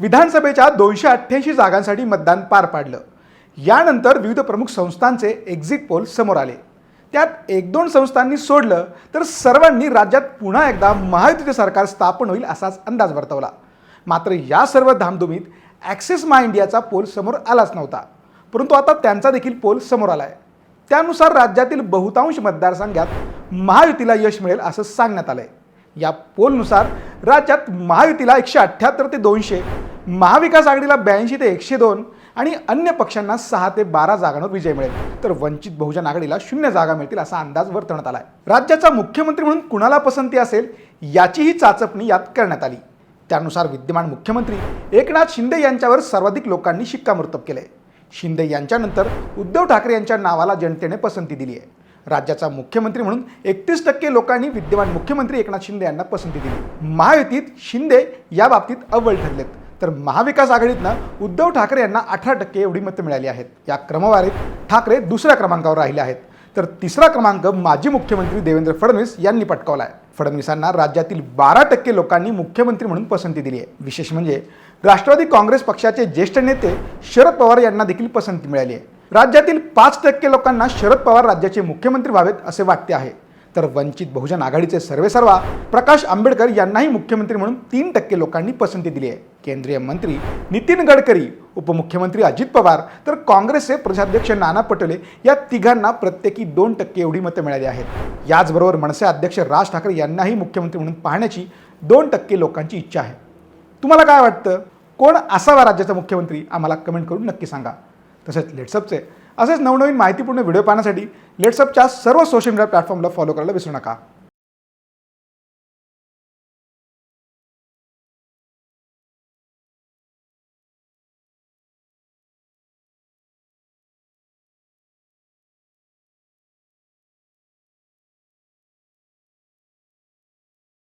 विधानसभेच्या दोनशे अठ्ठ्याऐंशी जागांसाठी मतदान पार पाडलं. यानंतर विविध प्रमुख संस्थांचे एक्झिट पोल समोर आले. त्यात एक दोन संस्थांनी सोडलं तर सर्वांनी राज्यात पुन्हा एकदा महायुतीचे सरकार स्थापन होईल असाच अंदाज वर्तवला. मात्र या सर्व धामधुमीत ॲक्सिस मा इंडियाचा पोल समोर आलाच नव्हता. परंतु आता त्यांचा देखील पोल समोर आला आहे त्यानुसार राज्यातील बहुतांश मतदारसंघात महायुतीला यश मिळेल असं सांगण्यात आलं आहे या पोलनुसार राज्यात महायुतीला एकशे अठ्ठ्याहत्तर ते दोनशे महाविकास आघाडीला ब्याऐंशी ते एकशे दोन आणि अन्य पक्षांना सहा ते बारा जागांवर विजय मिळेल. तर वंचित बहुजन आघाडीला शून्य जागा मिळतील असा अंदाज वर्तवण्यात आला आहे राज्याचा मुख्यमंत्री म्हणून कुणाला पसंती असेल याचीही चाचपणी यात करण्यात आली. त्यानुसार विद्यमान मुख्यमंत्री एकनाथ शिंदे यांच्यावर सर्वाधिक लोकांनी शिक्कामोर्तब केले शिंदे यांच्यानंतर उद्धव ठाकरे यांच्या नावाला जनतेने पसंती दिली आहे. राज्याचा मुख्यमंत्री म्हणून एकतीस टक्के लोकांनी विद्यमान मुख्यमंत्री एकनाथ शिंदे यांना पसंती दिली. महायुतीत शिंदे या बाबतीत अव्वल ठरलेत. तर महाविकास आघाडीतनं उद्धव ठाकरे यांना अठरा टक्के एवढी मतं मिळाली आहेत. या क्रमवारीत ठाकरे दुसऱ्या क्रमांकावर राहिले आहेत. तर तिसरा क्रमांक माजी मुख्यमंत्री देवेंद्र फडणवीस यांनी पटकावला आहे फडणवीसांना राज्यातील बारा टक्के लोकांनी मुख्यमंत्री म्हणून पसंती दिली आहे. विशेष म्हणजे राष्ट्रवादी काँग्रेस पक्षाचे ज्येष्ठ नेते शरद पवार यांना देखील पसंती मिळाली आहे. राज्यातील पाच टक्के लोकांना शरद पवार राज्याचे मुख्यमंत्री व्हावेत असे वाटते आहे. तर वंचित बहुजन आघाडीचे सर्वेसर्वा प्रकाश आंबेडकर यांनाही मुख्यमंत्री म्हणून तीन टक्के लोकांनी पसंती दिली आहे. केंद्रीय मंत्री नितीन गडकरी उपमुख्यमंत्री अजित पवार तर काँग्रेसचे प्रदेशाध्यक्ष नाना पटोले या तिघांना प्रत्येकी दोन टक्के एवढी मतं मिळाली आहेत. याचबरोबर मनसे अध्यक्ष राज ठाकरे यांनाही मुख्यमंत्री म्हणून पाहण्याची दोन टक्के लोकांची इच्छा आहे. तुम्हाला काय वाटतं? कोण असावा राज्याचा मुख्यमंत्री? आम्हाला कमेंट करून नक्की सांगा. तसेच लेट्सअपचे असेच नवनवीन माहितीपूर्ण व्हिडिओ पाहण्यासाठी लेट्सअपच्या सर्व सोशल मीडिया प्लॅटफॉर्मला फॉलो करायला विसरू नका.